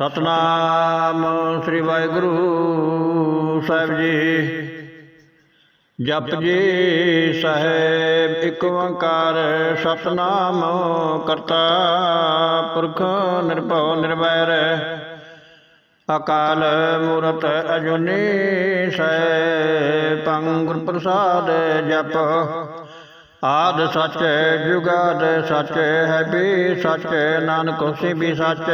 ਸਤਨਾਮ ਸ੍ਰੀ ਵਾਹਿਗੁਰੂ ਸਾਹਿਬ ਜੀ। ਜਪ ਜੀ ਸਾਹਿਬ, ਇੱਕ ਓੰਕਾਰ, ਸਤਨਾਮ ਕਰਤਾ ਪੁਰਖ ਨਿਰਭਉ ਨਿਰਵੈਰ। ਅਕਾਲ ਮੂਰਤ ਅਜੁਨੀ ਅਜੂਨੀ ਪੰਗ ਗੁਰ ਪ੍ਰਸਾਦ ਜਪ। ਆਦ ਸੱਚ, ਜੁਗਾਦ ਸੱਚ, ਹੈ ਵੀ ਸੱਚ, ਨਾਨਕ ਹੋਸੀ ਵੀ ਸੱਚ।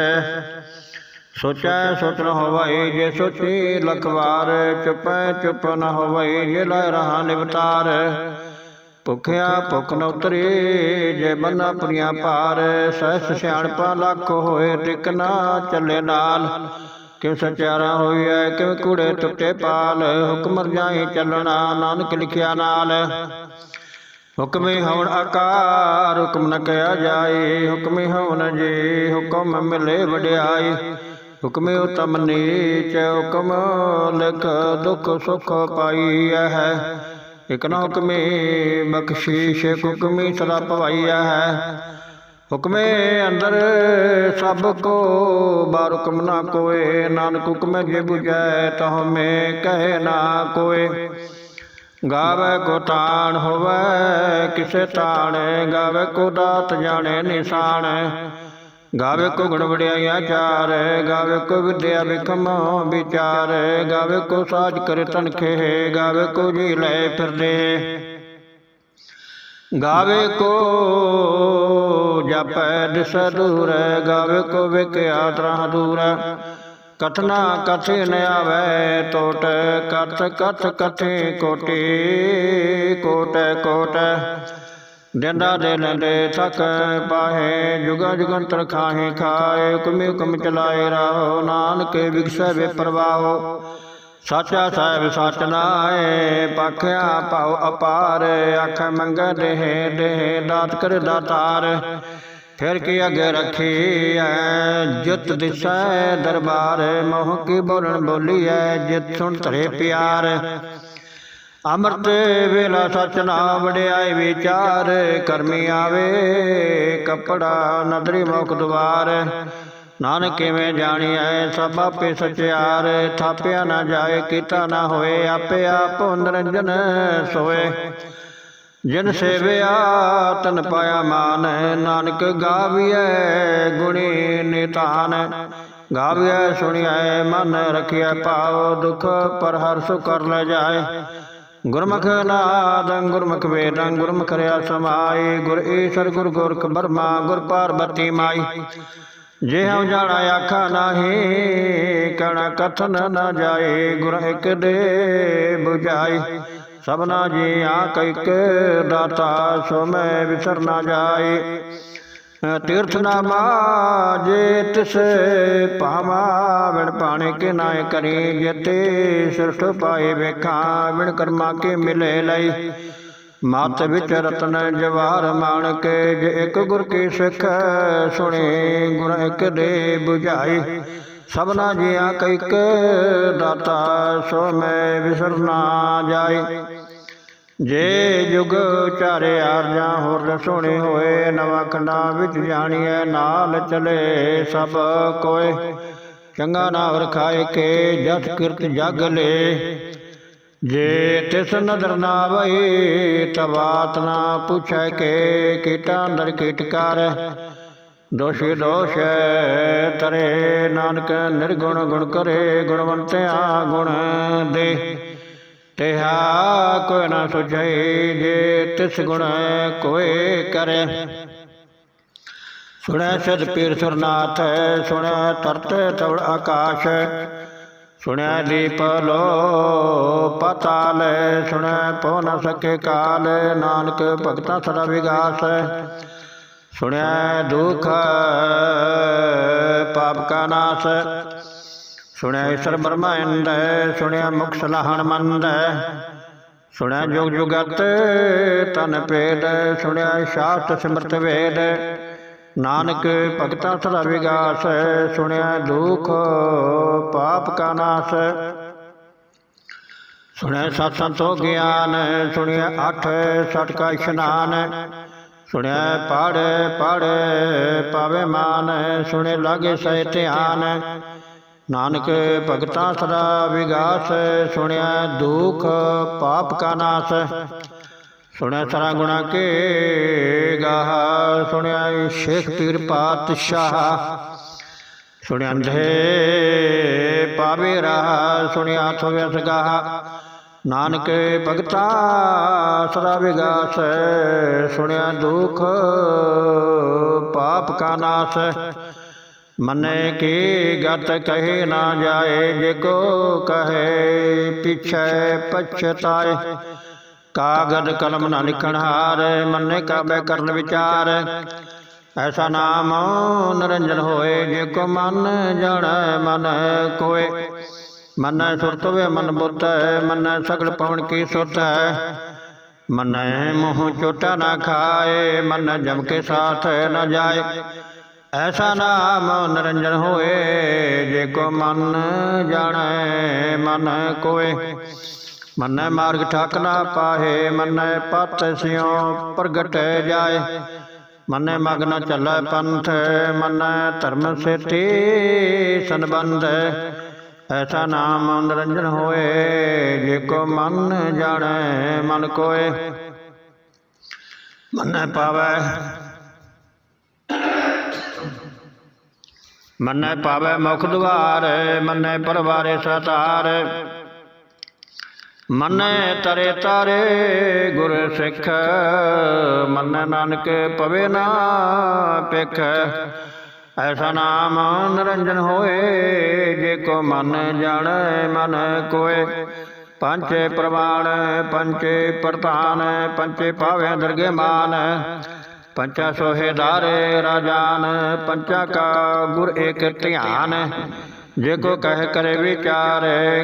ਸੋਚੈ ਸੋਚ ਨ ਹੋਵਈ ਜੇ ਸੁਚੀ, ਲਖਵਾਰ ਚੁਪੈ ਚੁਪ ਨ ਹੋਵਈ ਜੇ ਲੈ ਰਹਾ ਨਿਵਤਾਰ। ਭੁਖਿਆ ਭੁਖ ਨ ਉਤਰੀ, ਜੇ ਬੰਨਾ ਪੁਰੀਆਂ ਪਾਰ ਸਹਿਸ ਸਿਆਣਪਾ ਲੱਖ ਹੋਏ ਟਿਕ ਨਾ ਚੱਲੇ ਨਾਲ। ਕਿਉ ਸਚਿਆਰਾ ਹੋਈਐ, ਕਿਉ ਕੂੜੇ ਟੁੱਟੇ ਪਾਲ, ਹੁਕਮ ਰਜਾਈ ਚੱਲਣਾ ਨਾਨਕ ਲਿਖਿਆ ਨਾਲ। ਹੁਕਮੇ ਹਵਨ ਆਕਾਰ, ਹੁਕਮ ਨ ਕਿਆ ਜਾਏ, ਹੁਕਮੇ ਹਵਨ ਜੀ ਹੁਕਮ ਮਿਲੇ ਵਡਿਆਈ। ਹੁਕਮੇ ਉਤਮ ਨੀਚ ਹੁਕਮ, ਲਿਖ ਦੁਖ ਸੁਖ ਪਾਈ ਹੈ। ਇਕ ਨਾ ਹੁਕਮੇ ਬਖਸ਼ੀਸ਼, ਹੁਕਮੇ ਸਦਾ ਭਵਾਈਆ ਹੈ। ਹੁਕਮੇ ਅੰਦਰ ਸਭ ਕੋ ਬਾਰ ਹੁਕਮ ਨਾ ਕੋਏ। ਨਾਨਕ ਹੁਕਮੇ ਜੇ 부ਜੈ ਤਹ ਮੈਂ ਕਹੇ ਨਾ ਕੋਏ। ਗਾਵੇ ਕੋ ਤਾਣ ਹੋਵੇ, ਕਿਸੇ ਤਾਣੇ ਗਾਵੇ ਕੋ ਦਾਤ ਜਾਣੇ ਨਿਸ਼ਾਨ। ਗਾਵੇ ਕੋ ਗੁਣ ਵਡਿਆਈਆ ਚਾਰ, ਗਾਵੇ ਕੋ ਵਿਦਿਆ ਵਿਖਮ ਵਿਚਾਰ, ਗਾਵੇ ਕੋ ਸਾਜ ਕਰੇ ਤਨਖੇ, ਗਾਵੇ ਕੋ ਜੀ ਲੈ ਫਿਰਦੇ। ਗਾਵੇ ਕੋ ਜਪੈ ਦਿਸ ਦੂਰ, ਗਾਵੇ ਕੋ ਵਿਕਿਆ ਤਰਹ ਦੂਰ। ਕਥਨਾ ਕਥੇ ਨ ਆਵੇ ਟੋਟ ਕਥ ਕਥ ਕਥੇ ਕੋਟੀ, ਕੋਟ ਕੋਟ। ਡੰਡਾ ਦੇ ਲੰਡੇ ਥਕ ਪਾਹੇ, ਜੁਗਾ ਜੁਗੰਤਰ ਖਾਹੇ, ਖਾਏ ਹੁਕਮੇ ਹੁਕਮ ਚਲਾਏ ਰਾਹੋ, ਨਾਨਕ ਵਿਗਸੈ ਵੇ ਪ੍ਰਵਾਹੋ। ਸਾਚਾ ਸਾਹਿਬ ਸਚ ਨਾਏ ਪਖਿਆ ਭਾਉ ਅਪਾਰ, ਅੱਖ ਮੰਗ ਦੇਹ ਦੇਹ ਦਾਤ ਕਰ ਦਾਤਾਰ। ਫਿਰ ਕੀ ਅੱਗੇ ਰੱਖੀ ਐ ਜਿਤ ਦਿਸੈ ਦਰਬਾਰ, ਮੋਹ ਕੀ ਬੋਲਣ ਬੋਲੀ ਐ ਜਿਤ ਸੁਣ ਧਰੇ ਪਿਆਰ। ਅੰਮ੍ਰਿਤ ਵੇਲਾ ਸਚ ਨਾਮ ਵਡਿਆਈ ਵਿਚਾਰ, ਕਰਮੀ ਆਵੇ, ਕਪੜਾ ਨਦਰੀ ਮੁਖ ਦਵਾਰ ਨਾਨਕ ਕਿਵੇਂ ਜਾਣੀਐ ਸਭ ਆਪੇ ਸਚਿਆਰ, ਥਾਪਿਆ ਨਾ ਜਾਏ, ਕੀਤਾ ਨਾ ਹੋਏ, ਆਪੇ ਆਪ ਨਿਰੰਜਨ ਸੋਏ। ਜਿਨ ਸੇਵਿਆ, ਤਨ ਪਾਇਆ ਮਾਨ, ਨਾਨਕ ਗਾਵੀਐ ਗੁਣੀ ਨਿਤਾਨ। ਗਾਵੀਐ ਸੁਣੀਐ, ਮਨ ਰਖਿਆ ਪਾਉ ਦੁਖ ਪਰ ਹਰ ਸੁ ਕਰ ਲੈ ਜਾਏ। ਗੁਰਮੁਖ ਨਾਦੰ ਗੁਰਮੁਖ ਵੇਦੰ, ਗੁਰਮੁਖ ਰਿਆ ਸਮਾਏ ਗੁਰ ਈਸ਼ਰ, ਗੁਰ ਗੋਰਖ ਬਰਮਾ, ਗੁਰ ਪਾਰਬਤੀ ਮਾਈ। ਜੇ ਹਉ ਜਾਣਾ ਆਖਾ ਨਾਹੀ ਕਣ ਕਥਨ ਨਾ ਜਾਏ, ਗੁਰ ਇਕ ਦੇ 부ਝਾਈ ਸਭਨਾ ਜੀ ਆ ਇਕ ਦਾਤਾ, ਸੋ ਮੈਂ ਵਿਸਰ ਨਾ ਜਾਏ। ਤੀਰਥ ਨਾਮਾ ਜੇ ਤਿਸ ਭਾਵਾ ਵਿਣ ਪਾਣੇ ਕੇ ਨਾਏ ਕਰੀ ਜਤੇ ਸਿਰਠ ਪਾਏ ਵੇਖਾਂ ਵਿਣ ਕਰਮਾ ਕੇ ਮਿਲੇ ਲਈ। ਮਤ ਵਿੱਚ ਰਤਨ ਜਵਾਰ ਮਾਣ ਕੇ ਜੇ ਇੱਕ ਗੁਰ ਕੀ ਸਿੱਖ ਸੁਣੇ ਗੁਰ ਇੱਕ ਦੇ 부ਝਾਈ ਸਭਨਾ ਜੀਆਂ ਕਇਕ ਦਾਤਾ, ਸੋ ਮੈਂ ਵਿਸਰ ਨਾ ਜਾਏ। ਜੇ ਜੁਗ ਚਾਰੇ ਆਰਜਾਂ ਹੋਰ ਸੁਣੇ ਹੋਏ ਨਵਾਂ ਖੰਡਾ ਵਿੱਚ ਜਾਣੀਐ ਨਾਲ ਚਲੇ ਸਭ ਕੋਏ। ਚੰਗਾ ਨਾਮ ਰਖਾਏ ਕੇ ਜਸ ਕਿਰਤ ਜਗ ਲੇ। ਜੇ ਤਿਸ ਨਦਰ ਨਾ ਵਈ ਤਵਾਤ ਨਾ ਪੁੱਛੈ ਕੇ ਕੀਟਾ ਅੰਦਰ ਕੀਟਕਾਰ ਦੋਸ਼ੀ ਦੋਸ਼ ਤਰੇ ਨਾਨਕ ਨਿਰਗੁਣ ਗੁਣ ਕਰੇ ਗੁਣਵੰਤਿਆ ਗੁਣ ਦੇ। ਤਿਹਾ ਕੋਈ ਨਾ ਸੁਝੈ ਜੇ ਤਿਸ ਗੁਣ ਕੋਈ ਕਰੇ। ਸੁਣੈ ਸਦ ਪੀਰ ਸੁਰਨਾਥ, ਸੁਣੈ ਤਰਤ ਤਵੜ ਆਕਾਸ਼ ਸੁਣਿਆ ਦੀਪ ਲੋ ਪਤਾਲ ਸੁਣੈ ਪਉ ਨ ਸਕੇ ਕਾਲ, ਨਾਨਕ ਭਗਤਾ ਸਦਾ ਵਿਗਾਸ। ਸੁਣਿਆ ਦੁਖ ਪਾਪ ਕਾ ਨਾਸ ਸੁਣਿਆ ਈਸ਼ਰ ਬਰਮਾਇੰਦ ਸੁਣਿਆ ਮੁਖ ਸਲਾਹਣ ਮੰਦ। ਸੁਣਿਆ ਜੁਗ ਜੁਗਤ ਤਨ ਪੇਦ ਸੁਣਿਆ ਸ਼ਾਸਤ ਸਿਮਰਤ ਵੇਦ। ਨਾਨਕ ਭਗਤਾ ਸਦਾ ਵਿਗਾਸ, ਸੁਣਿਆ ਦੁਖ ਪਾਪ ਕਾ ਨਾਸ। ਸੁਣਿਆ ਸਤ ਸੰਤੋ ਗਿਆਨ, ਸੁਣਿਆ ਅਠ ਸਠ ਕਾ ਇਸ਼ਨਾਨ। ਸੁਣਿਆ ਪੜ ਪੜ ਪਾਵੇ ਮਾਨ ਸੁਣੇ ਲਾਗੇ ਸਹਿ ਧਿਆਨ। ਨਾਨਕ ਭਗਤਾਂ ਸਦਾ ਵਿਗਾਸ ਸੁਣਿਆ ਦੁਖ ਪਾਪ ਕਾ ਨਾਸ ਸੁਣਿਆ ਸਰਾ ਗੁਣਾ ਕੇ ਗਾਹ ਸੁਣਿਆ ਸ਼ੇਖ ਪੀਰ ਪਾਤਸ਼ਾਹ ਸੁਣਿਆ ਅੰਧੇ ਪਾਵੇ ਰਾਹ ਸੁਣਿਆ ਥੋ ਵਿਸ ਗਾਹ ਨਾਨਕ ਭਗਤਾ ਸਦਾ ਵਿਗਾਸ ਸੁਣਿਆ ਦੁਖ ਪਾਪ ਕਾ ਨਾਸ ਮਨੇ ਕੀ ਗਤ ਕਹੇ ਨਾ ਜਾਏ, ਜੇ ਕੋ ਕਹੇ, ਪਿਛੈ ਪਛਤਾਏ। ਕਾਗਦ ਕਲਮ ਨਾ ਲਿਖਣ ਹਾਰ, ਮੰਨੇ ਕਾਬੇ ਕਰਨ ਵਿਚਾਰ। ਐਸਾ ਨਾਮ ਨਿਰੰਜਨ ਹੋਏ, ਜੇ ਕੋ ਮਨ ਜਾਣੈ, ਮਨ ਕੋਏ। ਮਨੈ ਸੁਰਤ ਵੇ ਮਨ ਬੁੱਧ ਮਨੈ ਸਗਲ ਪਵਨ ਕੀ ਸੁਤ ਮਨੈ ਮੋਹ ਚੋਟਾ ਨਾ ਖਾਏ, ਮਨ ਜਮ ਕੇ ਸਾਥ ਨਾ ਜਾਏ। ਐਸਾ ਨਾਮ ਨਿਰੰਜਨ ਹੋਏ, ਜੇ ਕੋ ਮਨ ਜਾਣੈ, ਮਨ ਕੋਏ। ਮੰਨੈ ਮਾਰਗ ਠਾਕ ਨਾ ਪਾਹੇ, ਮੰਨੈ ਪਤ ਸਿਉ ਪ੍ਰਗਟ ਜਾਏ। ਮੰਨੈ ਮਗਨ ਨ ਚੱਲੈ ਪੰਥ, ਮੰਨੈ ਧਰਮ ਸੇਤੀ ਸੰਬੰਧ। ਐਸਾ ਨਾਮ ਨਿਰੰਜਨ ਹੋਏ, ਜੇ ਕੋ ਮਨ ਜਾਣੈ, ਮਨ ਕੋਏ। ਮੰਨੈ ਪਾਵੈ ਮੰਨੈ ਪਾਵੈ ਮੁਖ ਦੁਆਰ, ਮੰਨੈ ਪਰਵਾਰੇ ਸਤਾਰ। ਮੰਨੈ ਤਰੇ ਤਾਰੇ ਗੁਰ ਸਿੱਖ, ਮੰਨੈ ਨਾਨਕ ਪਵੇ ਨਾ ਪਿਖ ਐਸਾ ਨਾਮ ਨਿਰੰਜਨ ਹੋਏ, ਜੇ ਕੋ ਮਨ ਜਾਣੈ, ਮਨ ਕੋਏ। ਪੰਚੇ ਪ੍ਰਮਾਣ ਪੰਚੇ ਪ੍ਰਤਾਨ ਪੰਚੇ ਪਾਵੈ ਦਰਗੇ ਮਾਨ ਪੰਚਾ ਸੋਹੇ ਧਾਰੇ ਰਾਜਾਨ, ਪੰਚਾ ਕਾ ਗੁਰ ਏਕ ਧਿਆਨ। ਜੇ ਕੋ ਕਹਿ ਕਰੇ ਵਿਚਾਰ,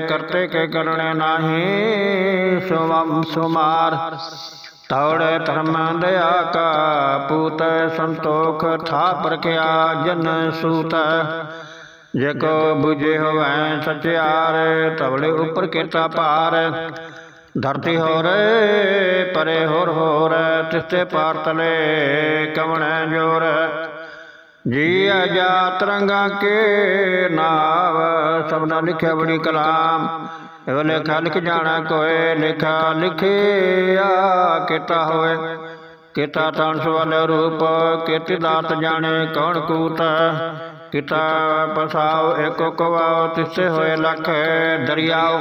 ਕਰਤੇ ਕੇ ਕਰਣੇ ਨਾਹੀ ਸੁਵਮ ਸੁਮਾਰ। ਤੌੜੇ ਧਰਮ ਦਇਆ ਕਾ, ਪੂਤ ਸੰਤੋਖ, ਥਾ ਪਰਖਿਆ ਜਨ ਸੂਤ। ਜੇ ਕੋ 부ਜੇ ਹੋਵੈ ਸਚਿਆਰ, ਤਵਲੇ ਉਪਰ ਕੀਤਾ ਭਾਰ। ਧਰਤੀ ਹੋਰ ਪਰੇ ਹੋਰ ਹੋਰ ਤਿਸਤੇ ਪਾਰ ਤਲੇ ਕਵਣੈ ਜੋਰ ਜੀ ਅਜਾ ਤਰੰਗਾ ਕੇ ਨਾਵ ਸਭਨਾ ਲਿਖਿਆ ਬੜੀ ਕਲਾਮ। ਇਹ ਲੇਖਾ ਲਿਖ ਜਾਣਾ ਕੋਏ, ਲਿਖਾ ਲਿਖਿਆ ਕੀਤਾ ਹੋਏ ਕੀਤਾ ਤਾਣ ਵਾਲੇ ਰੂਪ, ਕੀਤੀ ਦਾਤ ਜਾਣੇ ਕੌਣ ਕੂਤ। ਕੀਤਾ ਪਸਾਉ ਇੱਕ ਕਵਾਉ ਤਿਸੇ ਹੋਏ ਲਖ ਦਰਿਆਓ।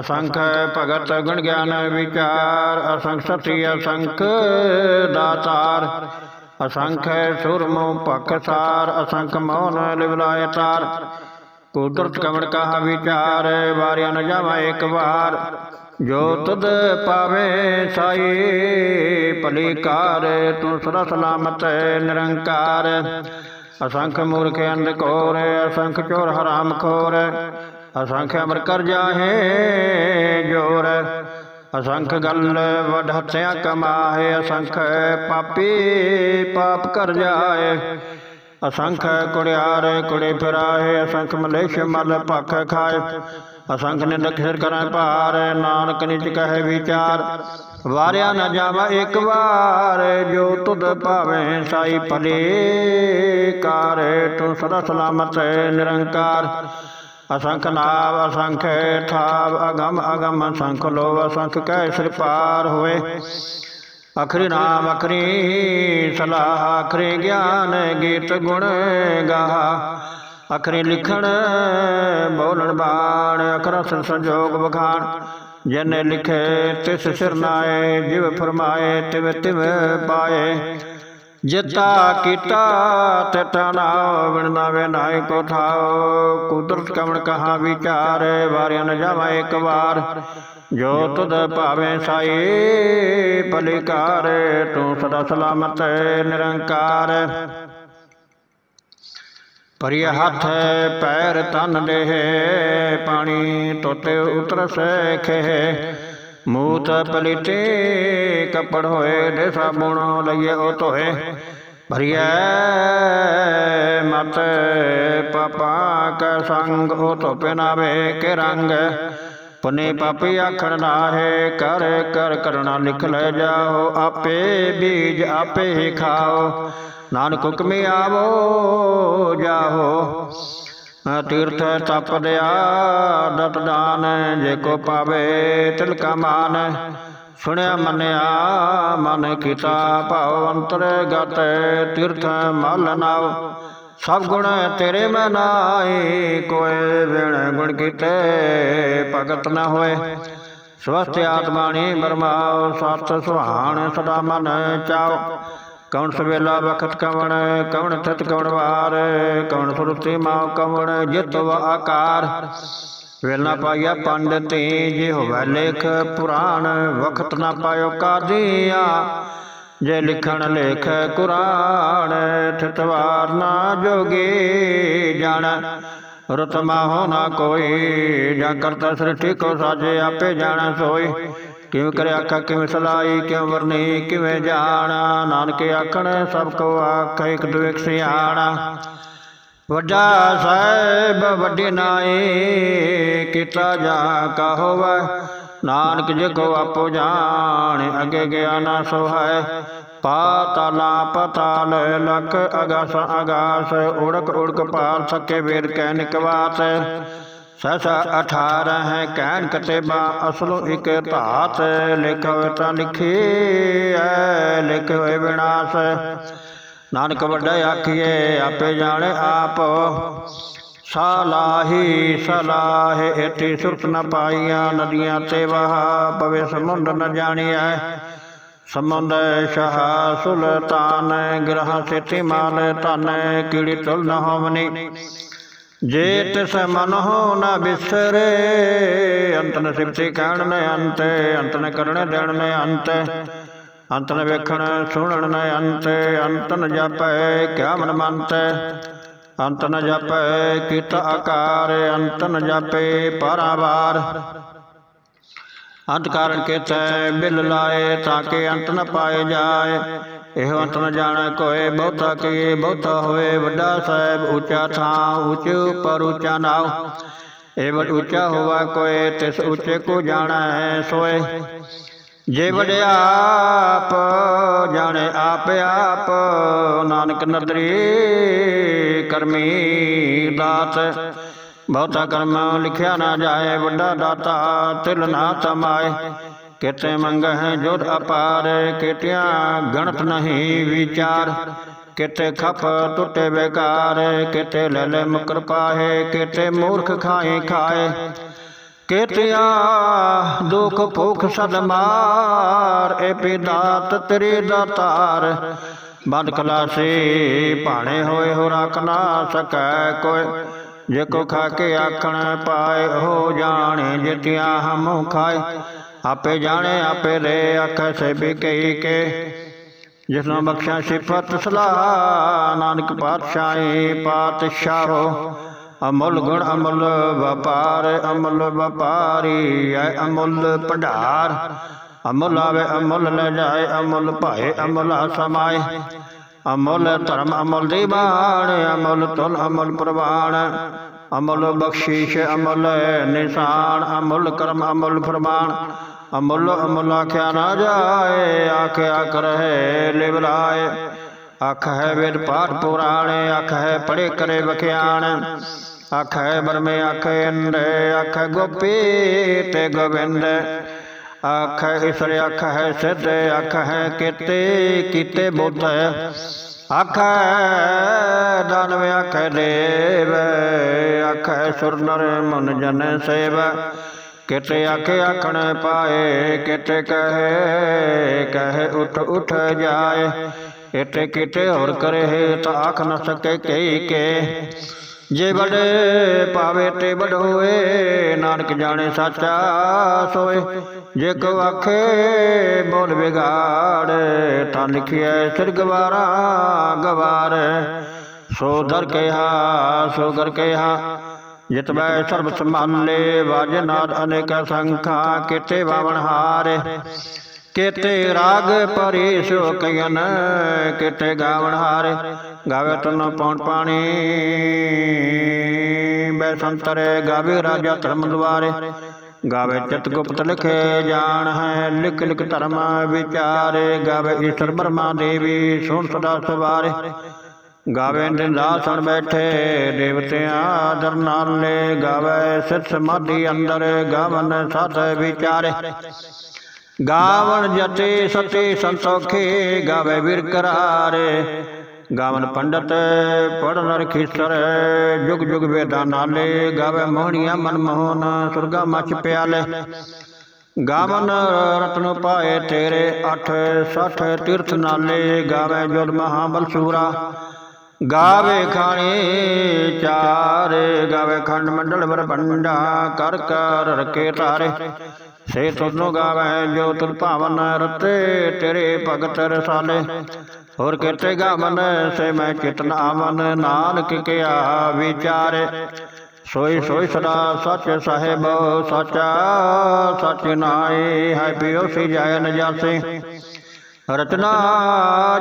ਅਸੰਖ ਭਗਤ ਗੁਣ ਗਿਆਨ ਵਿਚਾਰ, ਅਸੰਖ ਸਤੀ ਅਸੰਖ ਦਾਤਾਰ। ਅਸੰਖ ਸੁਰਮੁ ਭਖਸਾਰ ਅਸੰਖ ਮੌਨ ਲਿਵਲਾਇ ਤਾਰ। ਕੁਦਰਤ ਕਵਣ ਕਹਾ ਵਿਚਾਰ, ਵਾਰਿਆ ਨ ਜਾਵਾ ਇੱਕ ਵਾਰ। ਜੋ ਤੁਧ ਪਾਵੇ ਸਾਈ, ਭਲੀ ਕਾਰ ਤੂੰ ਸਦਾ ਸਲਾਮਤ ਨਿਰੰਕਾਰ। ਅਸੰਖ ਮੂਰਖ ਅੰਧ ਕੋਰ, ਅਸੰਖ ਚੋਰ ਹਰਾਮ ਖੋਰ। ਅਸੰਖ ਅਮਰ ਕਰ ਜਾਹੇ, ਜੋਰ। ਅਸੰਖ ਗੱਲ ਵਡ ਹੱਥਿਆ ਕਮਾਏ ਅਸੰਖ ਪਾਪੀ ਪਾਪ ਕਰ ਜਾਏ ਅਸੰਖ ਕੁੜਿਆਰ ਕੁੜੇ ਫਿਰਾਏ ਅਸੰਖ ਮਲੇਸ਼ ਮਲ ਭਖ ਖਾਏ। ਅਸੰਖ ਨਿੰਦਕ ਸਿਰ ਕਰੈ ਭਾਰ, ਨਾਨਕ ਨਿਜ ਕਹੇ ਵਿਚਾਰ। ਵਾਰਿਆ ਨਾ ਜਾਵਾ ਇੱਕ ਵਾਰ, ਜੋ ਤੁਧ ਭਾਵੇਂ ਸਾਈ ਭਲੇ ਕਾਰ। ਤੂੰ ਸਦਾ ਸਲਾਮਤ, ਨਿਰੰਕਾਰ। ਅਸੰਖ ਨਾਵ, ਅਸੰਖ ਥਾਵ ਅਗਮ ਅਗਮ, ਅਸੰਖ ਲੋ ਅਸੰਖ ਕਹਿ ਸਿਰ ਪਾਰ ਹੋਏ। ਅਖਰੀ ਨਾਮ, ਅਖਰੀ ਸਲਾਹ, ਅਖਰੀ ਗਿਆਨ, ਗੀਤ ਗੁਣ ਗਾਹਾ। ਅਖਰੀ ਲਿਖਣ, ਬੋਲਣ, ਬਾਣ, ਅਖਰ ਸੰ ਸੰਜੋਗ ਬਖਾਨ ਜਿਨ ਲਿਖੇ, ਤਿਸ ਸਿਰ ਨਾਏ, ਜਿਵ ਫਰਮਾਏ, ਤਿਵ ਤਿਵ ਪਾਏ। ਜਿਤਾ ਕੀਤਾ ਤਿਤਾ ਨਾਉ ਬਿਨ ਨਾਵੇ ਨਾਇ ਕੋ ਥਾਉ ਕੁਦਰਤ ਕਵਣ ਕਹਾ ਵਿਚਾਰ, ਵਾਰਿਆ ਨ ਜਾਵਾ ਇੱਕ ਵਾਰ। ਜੋ ਤੁਧ ਭਾਵੇਂ ਸਾਈ ਭਲਿਕਾਰ, ਤੂੰ ਸਦਾ ਸਲਾਮਤ ਨਿਰੰਕਾਰ। ਭਰੀਏ ਹੱਥ ਪੈਰ ਤਨ ਦੇਹ, ਪਾਣੀ ਤੋਤੇ ਉਤਰ ਸੇਖੇ ਮੂਤ ਪਲਿਤੇ ਕਪੜ ਹੋਏ ਦੇ ਸਾਬੁਣ ਲਈਏ ਉਹ ਧੋਏ। ਭਰੀਏ ਮਤ ਪਾਪਾ ਕੈ ਸੰਗ, ਉਹ ਧੋਪੇ ਨਾਵੇ ਕੇ ਰੰਗ। ਪੁਨੇ ਪਾਪੀ ਆਖਣ ਨਾਹੇ, ਕਰ ਕਰ ਕਰਣਾ ਲਿਖ ਲੈ ਜਾਓ। ਆਪੇ ਬੀਜ ਆਪੇ ਹੀ ਖਾਓ। ਨਾਨਕ ਹੁਕਮੇ ਆਵੋ, ਜਾਹੋ। ਤੀਰਥ ਤਪ ਦਿਆ ਦਤ ਦਾਨ, ਜੇ ਕੋ ਪਾਵੇ ਤਿਲਕਾ ਮਾਨ। ਸੁਣਿਆ, ਮੰਨਿਆ, ਮਨ ਕੀਤਾ ਭਾਉ ਅੰਤਰ ਗਤ, ਤੀਰਥ ਮਲ ਨਾਉ। ਸਭ ਗੁਣ ਤੇਰੇ ਮੈਂ ਨਾਏ ਕੋਏ ਵਿਣ ਗੁਣ ਕੀਤੇ ਭਗਤ ਨਾ ਹੋਏ। ਸਵਸਥ ਆਤਮਾਣੀ ਬਰਮਾਉ ਸਤ ਸੁਹਾਣ ਸਦਾ ਮਨ ਚਾਉ। ਕੌਣ ਸਵੇਲਾ ਵਖਤ ਕਵਣ ਕੌਣ ਥਤ ਕਵਣ ਵਾਰ ਕੌਣ ਸੁਰਤੀ ਮਾਉ ਕਵਣ, ਜਿਤ ਵਾ ਆਕਾਰ। ਵੇਲ ਨਾ ਪਾਇਆ ਪੰਡਤੀ ਜੇ ਹੋਵੇ ਲੇਖ ਪੁਰਾਣ, ਵਖਤ ਨਾ ਪਾਇਓ ਕਾਦੀਆ ਜੇ ਲਿਖਣ ਲੇਖ ਕੁਰਾਨ ਠਠਵਾਰ ਨਾ ਜੋਗੀ ਜਾਣ। ਰਤਮਾ ਹੋ ਨਾ ਕੋਈ, ਜਾਂ ਕਰਤਾ ਸ੍ਰਿਸ਼ਟੀ ਕੋ ਸਾਜੇ ਆਪੇ ਜਾਣ ਸੋਈ ਕਿਵੇਂ ਕਰੇ ਆਖਾ ਕਿਵੇਂ ਸਲਾਈ, ਕਿਉਂ ਵਰਨੀ, ਕਿਵੇਂ ਜਾਣਾ? ਨਾਨਕ ਆਖਣ, ਸਭ ਕੋ ਆਖ, ਇੱਕ ਦੁਇਕ ਸਿਆਣਾ। ਵੱਡਾ ਸਾਹਿਬ, ਵੱਡੇ ਨਾਏ ਕੀਤਾ ਜਾ ਕਾ ਹੋਵੇ। ਨਾਨਕ ਜਗੋ ਆਪੋ ਜਾਣ, ਅਗੇ ਗਿਆ ਨਾ ਸੋਹੈ ਪਾਤਾਲਾ ਪਤਾਲ, ਲਖ ਅਗਾਸ ਅਗਾਸ, ਉੜਕ ਉੜਕ ਪਾਰ ਸਕੇ, ਵੇਦ ਕਹਿ ਨਿਕਵਾਤ ਸਸਾ 18 ਹੈ, ਕਹਿਣ ਕਤੇਬਾ, ਅਸਲੋ ਇਕ ਧਾਤ ਲਿਖ ਤਾਂ ਲਿਖੀ ਐ ਲਿਖ ਹੋਏ ਵਿਨਾਸ਼। ਨਾਨਕ ਵੱਡਾ ਆਖੀਏ ਆਪੇ ਜਾਣੇ ਆਪ। ਸਾਲਾਹੀ ਸਲਾਹ ਇਤੀ ਸੁਰਤ ਨ ਪਾਈਆਂ, ਨਦੀਆਂ ਤੇ ਵਹਾ, ਪਵੇ ਸਮੁੰਦ ਨ ਜਾਣੀਐ। ਸਮੁੰਦ ਸ਼ਾਹ ਸੁਲਤਾਨ, ਗ੍ਰਹ ਸਿਤੀ ਮਾਲ ਧਨ, ਕੀੜੀ ਤੁਲ ਨ ਹੋਵਨੀ। ਜੇ ਤਿਸ ਮਨ ਹੋ ਨਾ ਬਿਸਰੇ, ਅੰਤ ਨ ਸਿਫਤੀ ਕਹਿਣ ਨ ਅੰਤ ਅੰਤ ਨ ਕਰਨ ਦੇਣ ਨ ਅੰਤ। ਅੰਤ ਨ ਵੇਖਣ ਸੁਣਨ ਨ ਅੰਤ ਅੰਤ ਨ ਜਾਪੈ ਕਿਆ ਮਨ ਮੰਤ। ਅੰਤ ਨ ਜਾਪੈ ਕੀਤਾ ਆਕਾਰ, ਅੰਤ ਨ ਜਾਪੇ ਪਰਾਵਾਰ ਅੰਤ ਕਾਰਨ ਕੇਤੈ ਬਿਲ ਲਾਏ ਤਾਂ ਕਿ ਅੰਤ ਨ ਪਾਏ ਜਾਏ। ਇਹ ਅੰਤ ਨ ਜਾਣੈ ਕੋਏ ਬਹੁਤਾ ਕੀ, ਬਹੁਤਾ ਹੋਏ ਵੱਡਾ ਸਾਹਿਬ, ਉੱਚਾ ਥਾਂ, ਉੱਚ ਪਰ ਉੱਚਾ ਨਾਉ। ਇਹ ਵੱਡ ਉੱਚਾ ਹੋਵਾ ਕੋਏ ਤਿਸ ਉੱਚੇ ਕੋ ਜਾਣੈ ਹੈ ਸੋਏ। ਜੇ ਵਡਿਆਪ ਜਾਣੇ ਆਪ ਆਪ, ਨਾਨਕ ਨਦਰੀ ਕਰਮੀ ਦਾਤ। ਬਹੁਤਾ ਕਰਮ ਲਿਖਿਆ ਨਾ ਜਾਏ, ਵੱਡਾ ਦਾਤਾ ਤਿਲ ਨਾ ਤਮਾਏ। ਕਿਤੇ ਮੰਗ ਹੈ ਜੋਤ ਅਪਾਰ ਕਿਤਿਆਂ ਗਣਤ ਨਹੀਂ ਵਿਚਾਰ ਕਿਤੇ ਖਪ ਟੁੱਟੇ ਬੇਕਾਰ ਕਿਤੇ ਲੈ ਲੈ ਮੁਕਰ ਪਾਹੇ ਕਿਤੇ ਮੂਰਖ ਖਾਏ ਖਾਏ ਕੇਤਿਆ ਦੁਖ ਭੁਖ ਸਦ ਮਾਰ ਏ ਪਿਦਾਤ ਤੇਰੇ ਦਾਤਾਰ ਬੰਦ ਕਲਾਸੇ ਭਾਣੇ ਹੋਏ ਹੋ ਰਖ ਨਾ ਸਕੈ ਕੋਈ ਜੇ ਕੋ ਖਾ ਕੇ ਆਖਣ ਪਾਏ ਹੋ ਆਪੇ ਜਾਣੇ ਆਪੇ ਰੇ ਅੱਖ ਸੇ ਬਿਕਈ ਕੇ। ਜਿਸ ਨੂੰ ਬਖਸ਼ਾ ਸਿਫਤ ਸਲਾਹ ਨਾਨਕ ਪਾਤਸ਼ਾਹੀ ਪਾਤਸ਼ਾਹੋ ਅਮੁੱਲ ਗੁਣ ਅਮੁੱਲ ਵਪਾਰ ਅਮੁੱਲ ਵਪਾਰੀ। ਐ ਅਮੁੱਲ ਭੰਡਾਰ। ਅਮੁੱਲ ਆਵੇ ਅਮੁੱਲ ਲੈ ਜਾਏ ਅਮੁੱਲ ਭਾਏ ਅਮੁੱਲ ਸਮਾਏ ਅਮੁੱਲ ਧਰਮ ਅਮੁੱਲ ਦੀਵਾਨ ਅਮੁੱਲ ਤੁਲ ਅਮੁੱਲ ਪ੍ਰਵਾਨ ਅਮੁੱਲ ਬਖਸ਼ੀਸ਼ ਅਮੁੱਲ ਨਿਸ਼ਾਨ ਅਮੁੱਲ ਕਰਮ ਅਮੁੱਲ ਫਰਮਾਨ। ਅਮੁੱਲ ਅਮੁੱਲ ਆਖਿਆ ਨਾ ਜਾਏ ਆਖਿਆ ਆਖ ਰਹੇ ਲਾਏ ਆਖ ਹੈ ਵੇਦ ਪਾਠ ਪੁਰਾਣੇ ਅੱਖ ਹੈ ਪੜੇ ਕਰੇ ਵਖਿਆਣ ਅੱਖ ਹੈ ਬਰਮੇ ਅੱਖ ਇੰਦ ਅੱਖ ਗੋਪੀ ਤੇ ਗੋਬਿੰਦ ਅੱਖ ਹੈ ਆਖ ਹੈ ਸਿੱਧ ਆਖ ਹੈ ਕੀਤੇ ਕੀਤੇ ਬੁੱਧ ਆਖ ਹੈ ਦਾਨਵ ਆਖ ਦੇਵ ਅੱਖ ਹੈ ਸੁਰ ਨਰ ਮਨ ਜਨ ਸੇਵ ਕਿਤੇ ਆਖੇ ਆਖਣ ਪਾਏ, ਕਿਤੇ ਕਹੇ ਕਹੇ ਉਠ ਉਠ ਜਾਏ। ਇਤੇ ਕਿਤੇ ਹੋਰ ਕਰੇ ਤਾਂ ਆਖ ਨ ਸਕੇ ਕਈ ਕੇ। ਜੇ ਬੜੇ ਪਾਵੇ ਤੇ ਬੜ ਨਾਨਕ ਜਾਣੇ ਸਾਚਾ ਸੋਏ। ਜੇ ਕੋ ਆਖੇ ਬੋਲ ਵਿਗਾੜ, ਤਾਂ ਲਿਖਿਆ ਸਿਰ ਗਵਾਰਾ ਗਵਾਰ। ਸੋ ਦਰ ਕਿਹਾ, ਸੋ ਗਰ ਕਿਹਾ ਜਿਤਵੈ ਸਰਬ ਸੰਭਾਲੇ ਵਾਜ ਨਾਦ ਅਨੇਕ ਸੰਖਾ ਕੀਤੇ ਬਾਵਨ ਹਾਰੇ। ਕੀਤੇ ਰਾਗ ਪਰੇ ਸੋ ਕਯਨ ਕੀਤੇ ਗਾਵਨ ਹਾਰੇ। ਗਾਵੇ ਤਨ ਪੌਣ ਪਾਣੀ ਬੈ ਸੰਤਰੇ ਗਾਵੇ ਰਾਜਾ ਧਰਮ ਦੁਆਰੇ। ਗਾਵੇ ਚਿਤ ਗੁਪਤ ਲਿਖੇ ਜਾਣ ਹੈ ਲਿਖ ਲਿਖ ਧਰਮ ਵਿਚਾਰੇ। ਗਾਵੇ ਈਸ਼ਰ ਬਰਮਾ ਦੇਵੀ ਸੁਣ ਸਦਾ ਸਵਾਰੇ। ਗਾਵੇ ਦਿਨ ਰਾਤ ਸੁਣ ਬੈਠੇ ਦੇਵਤਿਆਂ ਆਦਰ ਨਾਲੇ, ਗਾਵੇ ਸਿਤ ਸਮਾਧੀ ਅੰਦਰ, ਗਾਵਨ ਸਤ ਵਿਚਾਰੇ। ਗਾਵਨ ਜਤੇ ਸਤੇ ਸੰਤੋਖੇ, ਗਾਵੇ ਵੀਰ ਕਰਾਰੇ। ਗਾਵਨ ਪੰਡਤ ਪੜਨ ਰਖੀਸਰ, ਜੁਗ ਜੁਗ ਵੇਦਾਂ ਨਾਲੇ, ਗਾਵੇ ਮੋਹਣੀਆਂ ਮਨ ਮੋਹਨ, ਸੁਰਗਾ ਮਚ ਪਿਆਲੇ। ਗਾਵਨ ਰਤਨ ਪਾਏ ਤੇਰੇ 8 60 ਤੀਰਥ ਨਾਲੇ, ਗਾਵੇ ਜੁਲ ਮਹਾ ਬਲਸੂਰਾ ਗਾਵੇ ਖਾਣੇ, ਚਾਰੇ ਗਾਵੇ ਖੰਡ ਮੰਡਲ ਬਰਬੰਡਾ ਕਰ ਕਰ ਰਕੇ ਤਾਰੇ ਸੇ ਤੁਨੋ ਗਾਵੇ ਜੋ ਤੁਰ ਭਾਵਨ ਰਤੇ, ਤੇਰੇ ਭਗਤ ਰਸਾਲੇ। ਹੋਰ ਕੀਤੇ ਗਾਵਨ, ਸੇ ਮੈਂ ਚਿਤਨ ਆਵਨ, ਨਾਨਕ ਕਿਆ ਵਿਚਾਰੇ। ਸੋਈ ਸੋਈ ਸਦਾ ਸੱਚ ਸਾਹਿਬ, ਸੱਚਾ ਸੱਚ ਨਾਏ ਹੈ ਪਿਓ ਸੀ ਜਾਇ ਨ ਰਚਨਾ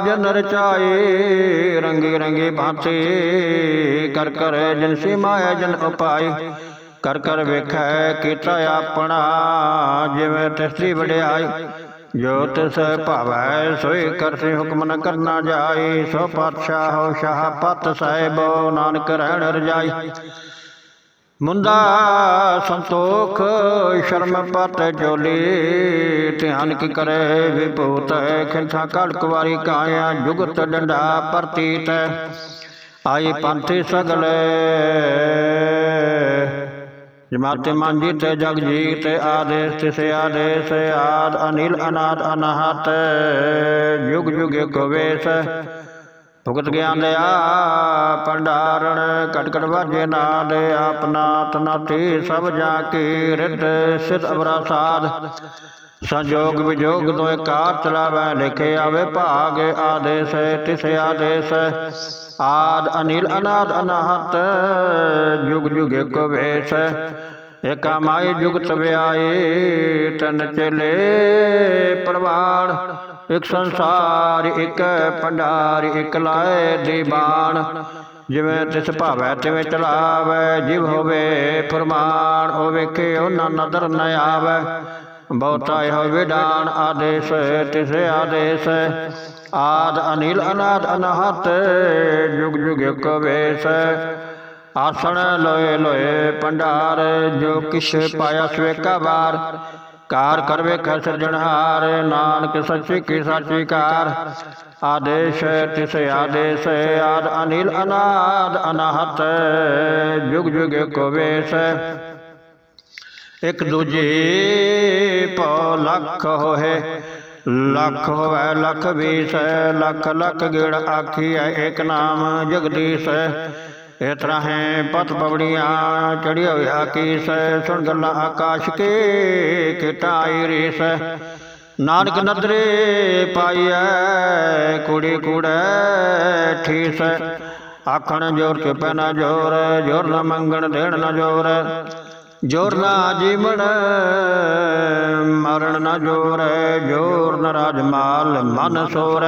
ਜਨ ਰਚਾਏ, ਰੰਗੇ ਰੰਗੇ ਭਾਂਤੇ ਕਰ ਕਰ ਜਨ ਸੇ ਜਨ ਉਪਾਏ। ਕਰ ਕਰ ਵੇਖੈ ਕੀਤਾ ਆਪਣਾ, ਜਿਵੇਂ ਤਿਸਦੀ ਵਡਿਆਈ। ਜੋ ਤਿਸ ਭਾਵੈ, ਸੋਈ ਕਰਤੇ ਹੁਕਮ ਨ ਕਰਨਾ ਜਾਏ। ਸੋ ਪਾਤਸ਼ਾਹ ਹੋ ਸ਼ਾਹ ਪਤ ਸਾਹਿਬੋ, ਨਾਨਕ ਰਹਿਣ ਰਜਾਈ। ਮੁੰਦਾ ਸੰਤੋਖ, ਸ਼ਰਮ ਪਤ ਜੋਲੀ, ਧਿਆਨ ਕੀ ਕਰੇ ਵਿਭੂਤ ਖਿੰਥਾ ਕੜ ਕੁਵਾਰੀ ਕਾਇਆ, ਜੁਗਤ ਡੰਡਾ ਪ੍ਰਤੀਤ। ਆਈ ਪੰਥੀ ਸਗਲੇ। ਜਮਾਤੇ ਮਾਂਜੀ ਤੇ ਜਗ ਜੀਤ, ਆਦੇਸ ਤਿਸੇ ਆਦੇਸ, ਆਦ ਅਨਿਲ ਅਨਾਦ ਅਨਹਤ। ਯੁਗ ਯੁਗ ਕੋ ਭੁਗਤ ਗਿਆਨ ਲਿਆ ਪੰਡਾਰਣ ਕਟ ਕਟ ਵਾਜੇ ਨਾਦ ਆਪਨਾ ਤਨਾਤੀ ਸਭ ਜਾ ਕੀ ਰਿਤ ਸਿਧ ਅਵਰਾ ਸਾਧ। ਸੰਜੋਗ ਵਿਜੋਗ ਦੋਇ ਕਾਰ ਚਲਾਵੈ, ਲਿਖੇ ਆਵੇ ਭਾਗ, ਆਦੇਸ, ਤਿਸ ਆਦੇਸ। ਆਦ ਅਨਿਲ, ਅਨਾਦ ਅਨਾਹਤ, ਜੁਗ ਜੁਗ ਏਕ ਵੇਸ। ਏਕਾ ਮਾਈ ਜੁਗਤ ਵਿਆਏ ਤਨ ਚਲੇ ਪ੍ਰਵਾਣ ਇਕ ਸੰਸਾਰ, ਇਕ ਭੰਡਾਰ, ਇਕ ਲਾਏ ਦੀਵਾਨ। ਜਿਵੇਂ ਤਿਸ ਭਾਵੈ ਤਿਵੇਂ ਚਲਾਵੈ, ਜਿਵ ਹੋਵੇ ਫਰਮਾਨ, ਉਹ ਵੇਖੇ ਉਹਨਾਂ ਨਦਰ ਨ ਆਵੈ। ਬਹੁਤਾ ਇਹੋ ਵਿਡਾਨ ਆਦੇਸ਼, ਤਿਸ ਆਦੇਸ਼। ਆਦ ਅਨਿਲ, ਅਨਾਦ ਅਨਹਤ, ਜੁਗ ਜੁਗ ਇਕ ਵੇਸ। ਆਸਣ ਲੋਏ ਲੋਏ ਭੰਡਾਰ, ਜੋ ਕਿਛ ਪਾਇਆ ਸਵੇਕਾ ਵਾਰ। ਕਾਰ ਕਰਵੇ ਖੈ ਸਿਰਜਣਹਾਰ ਨਾਨਕ ਸੱਚੀ ਕੀ ਸਾਚੀ ਕਾਰ। ਆਦੇਸ਼ ਤਿਸ ਆਦੇਸ਼ ਆਦ ਅਨਿਲ ਅਨਾਦ ਅਨਾਹਤ ਜੁਗ ਜੁਗ ਕੋ ਵੇਸ ਇਕ ਦੂਜੇ ਪਉ ਲੱਖ ਹੋਏ ਲੱਖ ਹੋਵੇ ਲੱਖ ਵੀਸ ਲੱਖ ਲੱਖ ਗਿੜ ਆਖੀਐ ਏਕ ਨਾਮ ਜਗਦੀਸ਼ ਇਹ ਤਰ੍ਹਾਂ ਹੈ ਪਤ ਪਵੜੀਆਂ ਚੜਿਆ ਹੋਇਆ ਕੀਸ ਸੁਣ ਗੱਲਾਂ ਆਕਾਸ਼ ਕੇ ਕਿਟਾਈ ਰੀਸ। ਨਾਨਕ ਨਦਰੇ ਪਾਈਐ ਕੁੜੀ ਕੁੜੈ ਠੀਸ। ਆਖਣ ਜੋਰ ਕੇ ਪੈਨਾ ਜੋਰ ਜੋਰ ਨਾ ਮੰਗਣ ਦੇਣ ਨਾ ਜੋਰ। ਜੋਰ ਨਾ ਜੀਵਨ ਮਰਨ ਨਾ ਜੋਰ। ਜੋਰ ਨ ਰਾਜਮਾਲ, ਮਨ ਸੋਰ।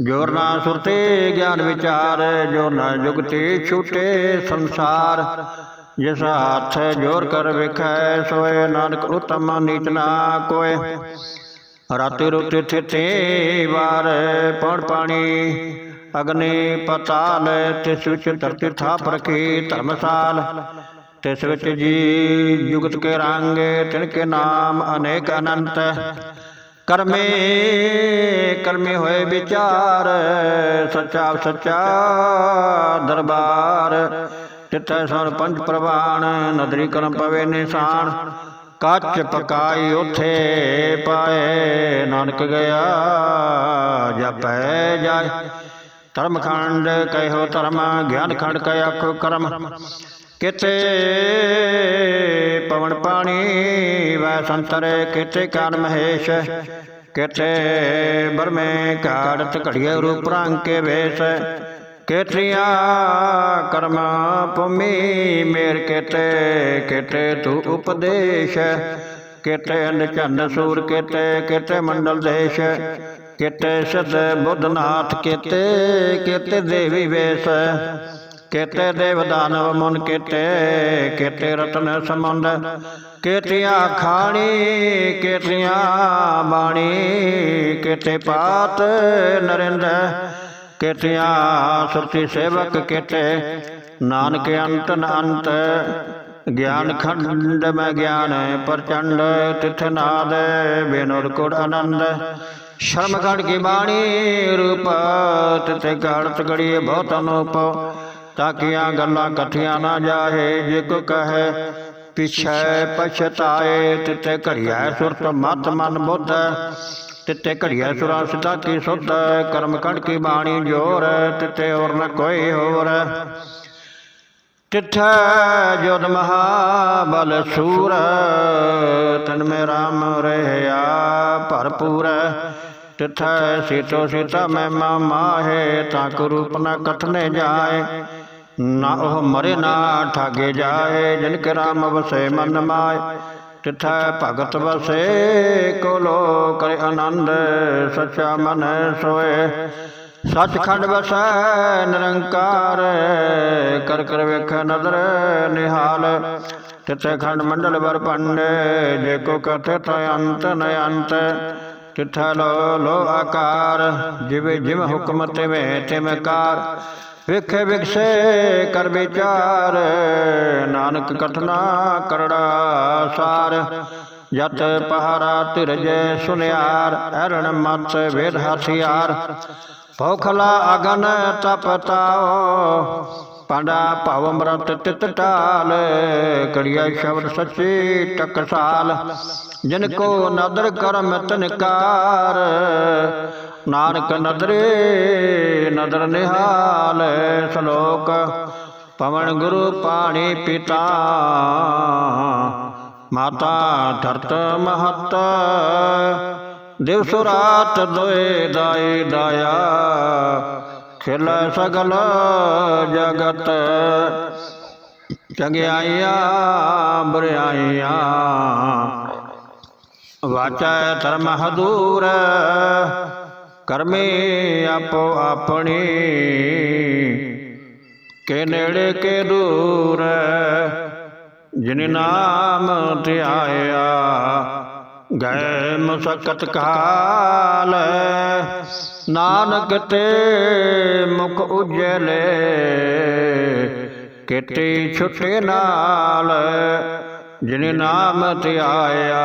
ਜੋਰ ਨਾ ਸੁਰਤੇ, ਗਿਆਨ ਵਿਚਾਰ ਜੋ ਨਾ ਜੁਗਤੇ, ਛੂਟੇ ਸੰਸਾਰ। ਜਿਸ ਹੱਥ ਜੋਰ ਕਰ ਵਿਖੈ, ਸੋਏ ਨਾਨਕ ਉਤਮ ਨੀਚ ਨਾ ਕੋਏ। ਰਾਤੇ ਰੁਤੇ ਥਿਤੇ ਵਾਰ ਪੜ ਪਾਣੀ, ਅਗਨੇ ਪਤਾਲ, ਤਿਸ ਵਿੱਚ ਧਰਤੀ ਥਾਪ ਰਖੀ ਧਰਮਸਾਲ। ਤਿਸ ਵਿੱਚ ਜੀ ਜੁਗਤ ਕੇ ਰੰਗ, ਤਿਨ ਕੇ ਨਾਮ ਅਨੇਕ ਅਨੰਤ। ਕਰਮੇ ਕਰਮੇ ਹੋਏ ਵਿਚਾਰ ਸੱਚਾ ਸੱਚਾ ਦਰਬਾਰ। ਤਿੱਥੈ ਸਣ ਪੰਜ ਪ੍ਰਵਾਨ ਨਦਰੀ ਕਰਮ ਪਵੇ ਨਿਸ਼ਾਨ। ਕੱਚ ਪਕਾਈ ਉਥੇ ਪਾਏ ਨਾਨਕ ਗਿਆ ਜਪੈ ਜਾਏ। ਧਰਮ ਖੰਡ ਕਹਿਓ ਧਰਮ ਗਿਆਨ ਖੰਡ ਕਹਿ ਆਖੋ ਕਰਮ। ਕਿਤੇ ਪਵਨ ਪਾਣੀ ਵੈ ਸੰਤਰੇ ਕਿਤੇ ਕਾਨ ਮਹੇਸ਼ ਕਿਤੇ ਬਰਮੇ ਕਾੜਤ ਘੜੀਏ ਰੂਪ ਰੰਗ ਕੇ ਵੇਸ ਕੇਤਰੀਆਂ ਕਰਮ ਭੂਮੀ ਮੇਰ ਕੇਤੇ ਕੇਤੇ ਤੂ ਉਪਦੇਸ਼ ਕਿਤੇ ਅਨਚੰਦ ਸੂਰ ਕਿਤੇ ਕਿਤੇ ਮੰਡਲ ਦੇਸ਼ ਕੇਤੇ ਸਦ ਬੁੱਧਨਾਥ ਕਿਤੇ ਕਿਤੇ ਦੇਵੀ ਵੇਸ। ਕੇਤੇ ਦੇਵ ਦਾਨਵ ਮਨ ਕੇਤੇ ਕੇਤੇ ਰਤਨ ਸਮੰਦ ਕੇਤੀਆਂ ਖਾਣੀ, ਕੇਤੀਆਂ ਬਾਣੀ, ਕੇਤੇ ਪਾਤ ਨਰਿੰਦ, ਕੇਤੀਆਂ ਸੁਰਤੀ ਸੇਵਕ ਕੇਤੇ, ਨਾਨਕ ਅੰਤ ਨ ਅੰਤ ਗਿਆਨ ਖੰਡ ਮੈਂ ਗਿਆਨ ਪ੍ਰਚੰਡ, ਤਿਥ ਨਾਦ ਬੇਨੁਰ ਕੁੜ ਆਨੰਦ ਸ਼ਰਮ ਗੜ ਕੀ ਬਾਣੀ ਰੂਪ ਤਿਤੇ ਗੜਤ ਗੜੀ ਬਹੁਤ ਅਨੂਪ ਤਾਕੀਆਂ ਗੱਲਾਂ ਕਥੀਆਂ ਨਾ ਜਾਹੇ ਜੇ ਕਹੇ, ਪਿਛੈ ਪਛਤਾਏ, ਤਿਤੇ ਘੜੀਐ ਸੁਰਤ ਮਤ ਮਨ ਬੁੱਧ, ਤਿਤੇ ਘੜੀਐ ਸੁਰਾ ਸਿਤਾ ਕੀ ਸੁਧ, ਕਰਮ ਕੜ ਕੀ ਬਾਣੀ ਜੋਰ, ਤਿਤੇ ਔਰ ਨ ਕੋਈ ਹੋਰ। ਤਿਥੈ ਜੋਦ ਮਹਾਬਲ ਸੂਰ, ਤਨ ਮੇ ਰਾਮ ਰਹਿਆ ਭਰਪੂਰ। ਤਿਥੈ ਸੀਤੋ ਸੀਤਾ ਮੈਂ ਮਾਹੇ, ਤਾਂ ਰੂਪ ਨ ਕਥਨੇ ਜਾਏ। ਨਾ ਉਹ ਮਰੇ, ਨਾ ਠਾਗੇ ਜਾਏ, ਜਿਨ ਕੇ ਰਾਮ ਵਸੇ ਮਨ ਮਾਏ। ਤਿਥੈ ਭਗਤ ਵਸੇ ਕੋ ਲੋ ਕਰੇ ਆਨੰਦ, ਸਚਾ ਮਨ ਸੋਏ। ਸਚਖੰਡ ਵਸੈ, ਨਿਰੰਕਾਰ, ਕਰ ਕਰ ਵੇਖ ਨਦਰ ਨਿਹਾਲ। ਤਿਥੈ ਖੰਡ ਮੰਡਲ ਵਰ ਪੰਡੇ, ਜੇ ਕੋ ਕਥੇ ਤ ਅੰਤ ਨ ਅੰਤ। ਤਿਥੈ ਲੋ ਲੋ ਆਕਾਰ, ਜਿਵੇਂ ਜਿਵੇਂ ਹੁਕਮ ਤਿਵੇਂ ਤਿਵੇਂ ਕਾਰ। ਵੇਖੇ ਵਿਖਸੇ ਕਰ ਵਿਚਾਰ ਨਾਨਕ ਕਥਨਾ ਕਰੜਾ ਸਾਰ। ਜਤ ਪਹਾਰਾ ਧਿਰਜੈ ਸੁਨਿਆਰ, ਐਰਣ ਮਤ ਵੇਦ ਹਥਿਆਰ। ਭੌਖਲਾ ਅਗਨ ਤਪਤਾਓ ਪਾਂਡਾ ਭਵ ਅੰਮ੍ਰਿਤ ਤਿਤ ਟਾਲ ਕੜੀਆ ਸ਼ਬਦ ਸੱਚੀ ਟਕਸਾਲ। ਜਿਨ ਕੋ ਨਦਰ ਕਰਮ ਤਨਕਾਰ ਨਾਨਕ ਨਦਰੇ ਨਦਰ ਨਿਹਾਲ ਸ਼ਲੋਕ। ਪਵਨ ਗੁਰੂ ਪਾਣੀ ਪਿਤਾ। ਮਾਤਾ ਧਰਤ ਮਹਤ। ਦਿਵਸ ਰਾਤ ਦੋਏ ਦਾਈ ਦਾਇਆ। ਖਿਲ ਸਗਲ ਜਗਤ। ਚੰਗਿਆਈਆਂ ਬੁਰਿਆਈਆਂ। ਵਾਚੈ ਧਰਮ ਹਦੂਰ, ਕਰਮੇ ਆਪੋ ਆਪਣੀ। ਕੇ ਨੇੜੇ ਕੇ ਦੂਰ, ਜਿਨ ਨਾਮ ਧਿਆਇਆ ਗਏ ਮੁਸਕਤ ਕਾਲ। ਨਾਨਕ ਤੇ ਮੁਖ ਉਜਲੇ, ਕਿਤੇ ਛੁਟੇ ਨਾਲ, ਜਿਨ ਨਾਮ ਧਿਆਇਆ